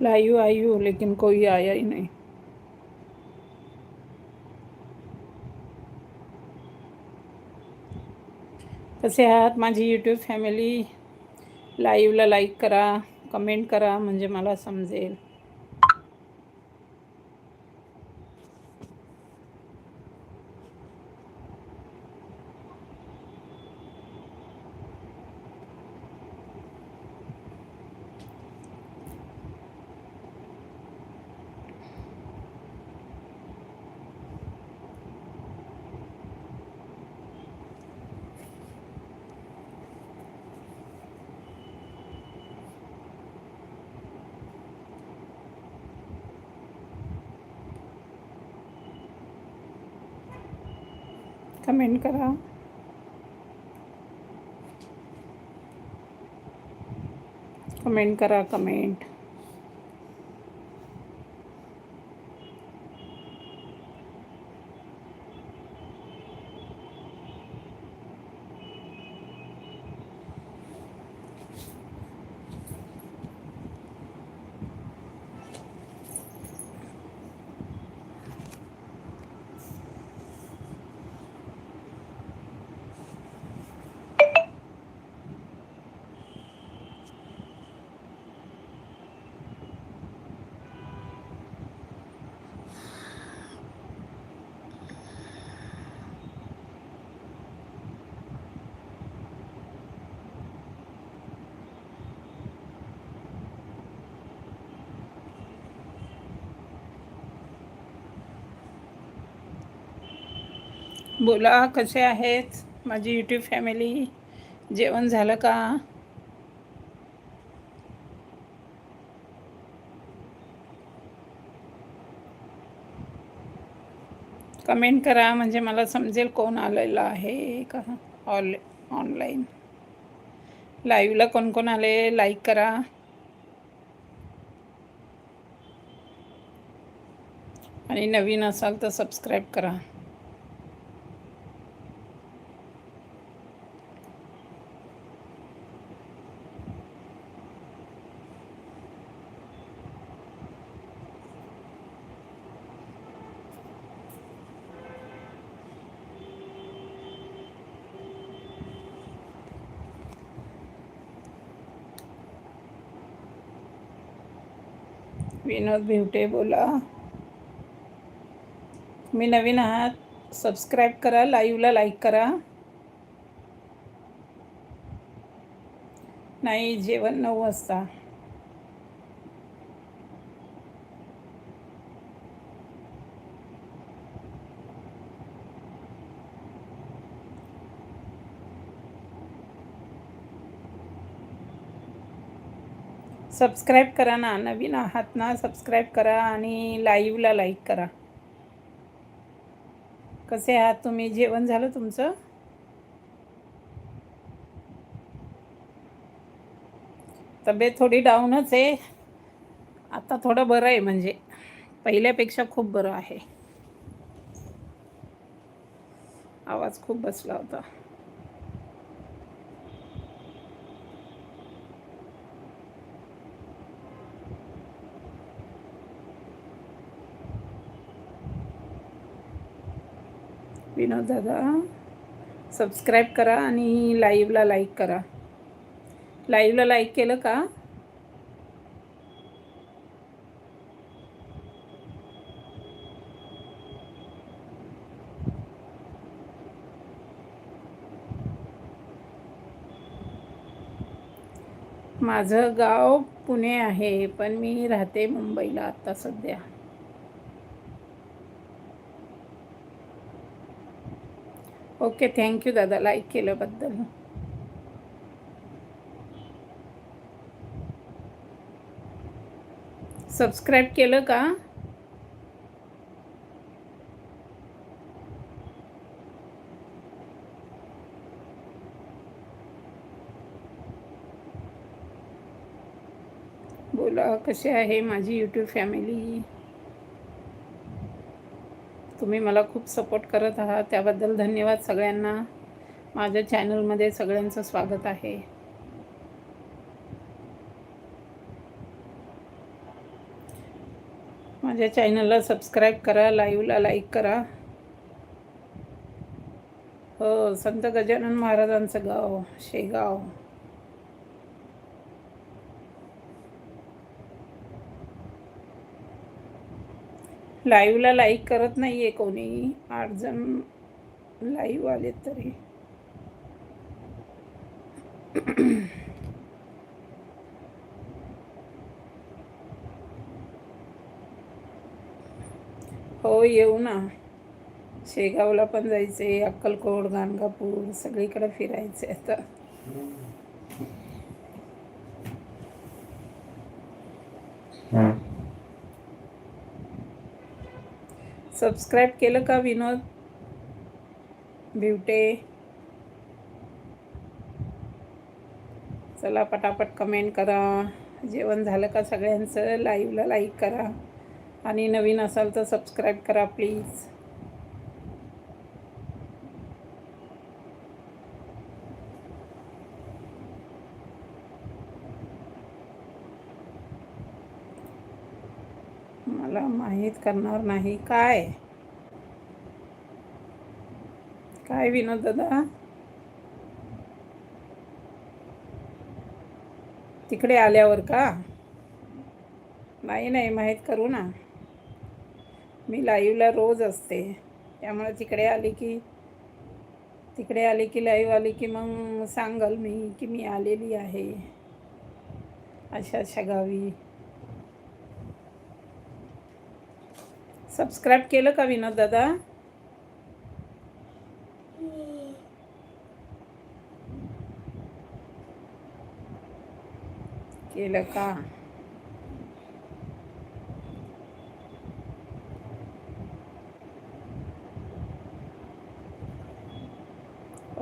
Live आई हूँ लेकिन कोई आया ही नहीं कसे आहात माझी यूट्यूब फॅमिली लाईव्हला लाईक करा कमेंट करा म्हणजे मला समजेल कमेंट करा. कमेंट करा कमेंट. बोला कसे आहेत माझी यूट्यूब फॅमिली जेवण झालं का? कमेंट करा म्हणजे मला समजेल कोण आलेलं आहे का? ऑल ऑनलाईन लाईव्हला कोण कोण आले लाईक करा. आणि नवीन असाल तर सबस्क्राईब करा. विनोद भिवटे बोला. मी नवीन आहात. सबस्क्राईब करा लाईव्हला लाईक करा. नाही जेवण नऊ वाजता. सबस्क्राईब करा ना. नवीन आहात ना सबस्क्राईब करा आणि लाईव्हला लाईक करा. कसे आहात तुम्ही? जेवण झालं तुमचं? तब्येत थोडी डाऊनच आहे. आता थोडं बरं आहे म्हणजे. पहिल्यापेक्षा खूप बरं आहे. आवाज खूप बसला होता. विनोद दादा. सबस्क्राईब करा आणि लाईव्हला लाईक करा. लाईव्हला लाईक केलं का? माझं गाव पुणे आहे पण मी राहते मुंबईला आता सध्या. ओके थँक्यू दादा लाईक केल्याबद्दल. सबस्क्राईब केलं का? बोला कसे आहे माझी यूट्यूब फॅमिली तुम्ही मला खूप सपोर्ट करत आहात. त्याबद्दल धन्यवाद सगळ्यांना. माझ्या चॅनलमध्ये सगळ्यांचं स्वागत आहे. माझ्या चॅनलला सबस्क्राईब करा लाईव्हला लाईक करा. हो संत गजानन महाराजांचं गाव शेगाव. लाईव्हला लाईक करत नाही आहे कोणी. आठ जण लाईव्ह आले तरी. हो येऊ ना. शेगावला पण जायचे अक्कलकोट गाणगापूर सगळीकडे फिरायचे आता. सबस्क्राईब केलं का विनोद? भिवटे चला पटापट कमेंट करा. जेवण झालं का सगळ्यांचं? लाईव्हला लाईक करा. आणि नवीन असाल तर सबस्क्राईब करा प्लीज मला माहीत करणार नाही. काय? काय विनोद दादा? तिकडे आल्यावर का? नाही नाही माहीत करू ना. मी लाईव्हला रोज असते. त्यामुळे तिकडे आली की तिकडे आली की लाईव्ह आली की मग सांगाल मी की मी आलेली आहे. अशा अशा गावी. सबस्क्राईब केलं का विनोद दादा? केलं का?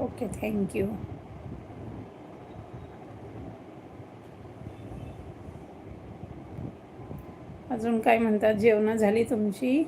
ओके थँक्यू अजून काय म्हणतात? जेवणं झाली तुमची?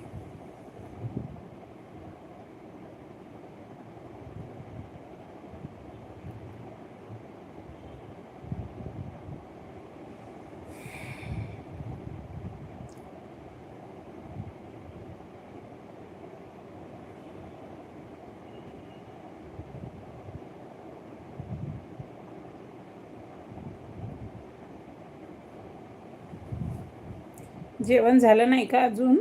जेवण झालं नाही का अजून?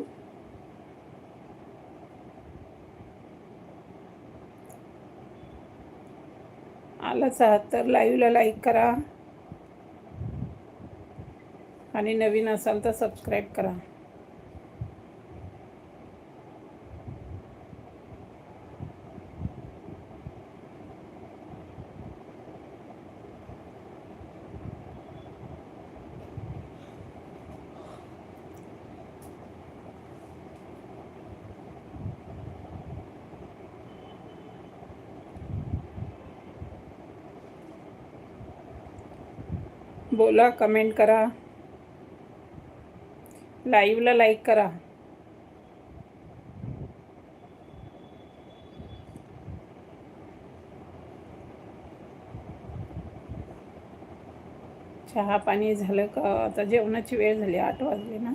आलाच आहात तर लाईव्हला लाईक करा. आणि नवीन असाल तर सबस्क्राईब करा. बोला कमेंट करा. लाईव्हला लाईक करा. चहा पाणी झालं का? आता जेवणाची वेळ झाली आठ वाजली ना?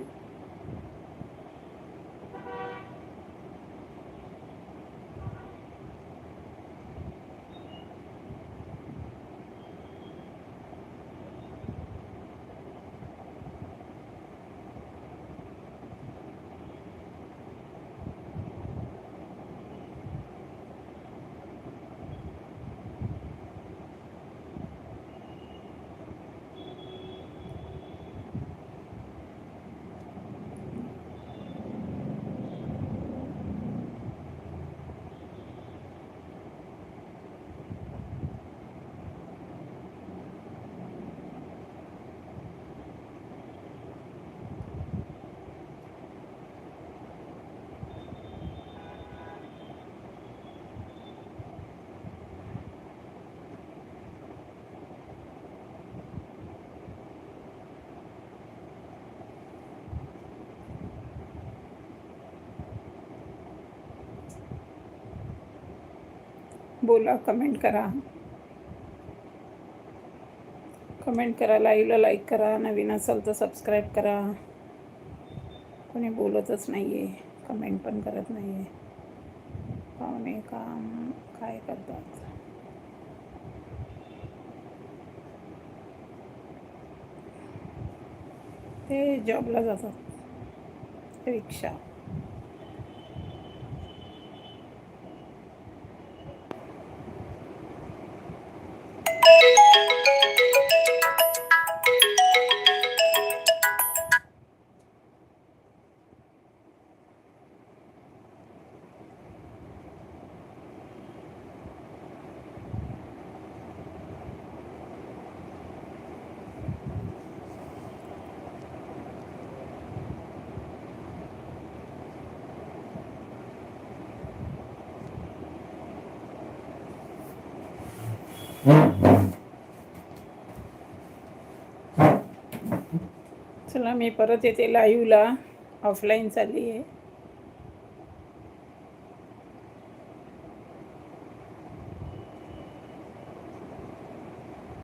बोला कमेंट करा. कमेंट करा लाईव्हला लाईक करा नवीन असाल तर सबस्क्राईब करा. कोणी बोलतच नाही आहे कमेंट पण करत नाही आहे पाहुणे काम काय करतात? ते जॉबला जातात. रिक्षा. चला मी परत येते लाईव्हला ऑफलाईन चालली आहे